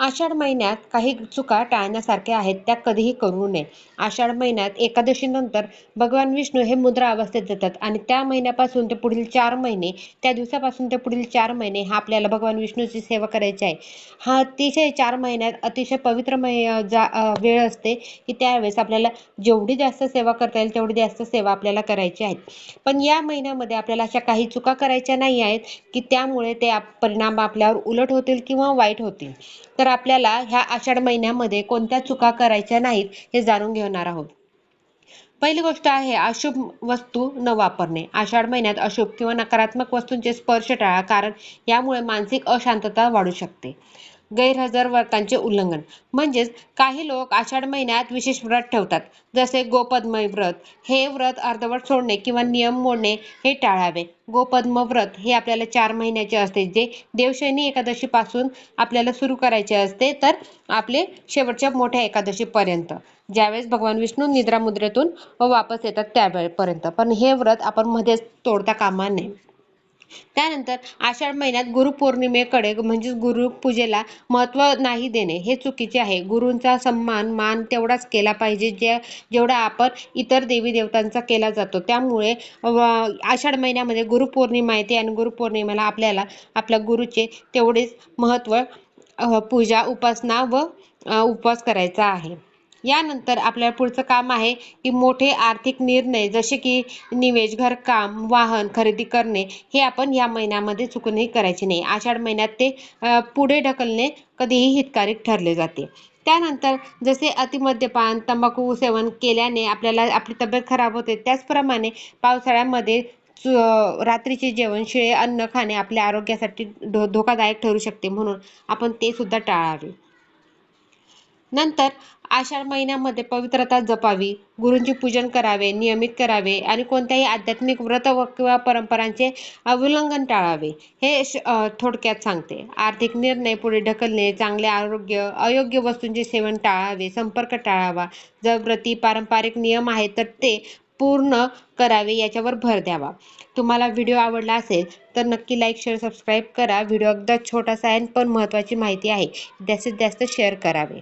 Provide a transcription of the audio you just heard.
आषाढ महिन्यात काही चुका टाळण्यासारख्या आहेत त्या कधीही करू नये. आषाढ महिन्यात एकादशीनंतर भगवान विष्णू हे मुद्रा अवस्थेत जातात आणि त्या महिन्यापासून ते पुढील चार महिने त्या दिवसापासून ते पुढील चार महिने हा आपल्याला भगवान विष्णूची सेवा करायची आहे. हा अतिशय चार महिन्यात अतिशय पवित्र मै जा वेळ असते की त्यावेळेस आपल्याला जेवढी जास्त सेवा करता येईल तेवढी जास्त सेवा आपल्याला करायची आहेत पण या महिन्यामध्ये आपल्याला अशा काही चुका करायच्या नाही आहेत की त्यामुळे ते परिणाम आपल्यावर उलट होतील किंवा वाईट होतील. तर आपल्याला ह्या आषाढ महिन्यामध्ये कोणत्या चुका करायच्या नाहीत हे जाणून घेणार आहोत. पहिली गोष्ट आहे अशुभ वस्तू न वापरणे. आषाढ महिन्यात अशुभ किंवा नकारात्मक वस्तूंचे स्पर्श टाळा कारण यामुळे मानसिक अशांतता वाढू शकते. गैरहजर व्रतांचे उल्लंघन. म्हणजेच काही लोक आषाढ महिन्यात विशेष व्रत ठेवतात. जसे गोपद्मय व्रत हे व्रत अर्धवट सोडणे किंवा नियम मोडणे हे टाळावे. गोपद्म व्रत हे आपल्याला चार महिन्याचे असते. जे देवशैनी एकादशीपासून आपल्याला सुरू करायचे असते तर आपले शेवटच्या मोठ्या एकादशीपर्यंत. ज्यावेळेस भगवान विष्णू निद्रामुद्रेतून वापस येतात त्यावेळेपर्यंत. पण हे व्रत आपण मध्येच तोडता कामा नये. त्यानंतर आषाढ महिन्यात गुरुपौर्णिमेकडे म्हणजेच गुरुपूजेला महत्त्व नाही देणे हे चुकीचे आहे. गुरूंचा सन्मान मान तेवढाच केला पाहिजे जे जेवढा आपण इतर देवी देवतांचा केला जातो. त्यामुळे आषाढ महिन्यामध्ये गुरुपौर्णिमा येते आणि गुरुपौर्णिमेला आपल्याला आपल्या गुरुचे तेवढेच महत्त्व पूजा उपासना व उपवास करायचा आहे. यानंतर आपल्याला पुढचं काम आहे की मोठे आर्थिक निर्णय जसे की निवेश घरकाम वाहन खरेदी करणे हे आपण या महिन्यामध्ये चुकूनही करायचे नाही. आषाढ महिन्यात ते पुढे ढकलणे कधीही हितकारक ठरले जाते. त्यानंतर जसे अतिमद्यपान तंबाखू सेवन केल्याने आपल्याला आपली तब्येत खराब होते त्याचप्रमाणे पावसाळ्यामध्ये रात्रीचे जेवण शिळे अन्न खाणे आपल्या आरोग्यासाठी धो धोकादायक ठरू शकते म्हणून आपण ते सुद्धा टाळावे. नंतर आषाढ महिन्यामध्ये पवित्रता जपावी गुरूंचे पूजन करावे नियमित करावे आणि कोणत्याही आध्यात्मिक व्रत व किंवा परंपरांचे अवलंबन टाळावे. हे थोडक्यात सांगते. आर्थिक निर्णय पुढे ढकलणे चांगले आरोग्य अयोग्य वस्तूंचे सेवन टाळावे संपर्क टाळावा. जर व्रती पारंपरिक नियम आहेत तर ते पूर्ण करावे याच्यावर भर द्यावा. तुम्हाला व्हिडिओ आवडला असेल तर नक्की लाईक शेअर सबस्क्राईब करा. व्हिडिओ अगदा छोटासा आहे पण महत्त्वाची माहिती आहे. जास्तीत जास्त शेअर करावे.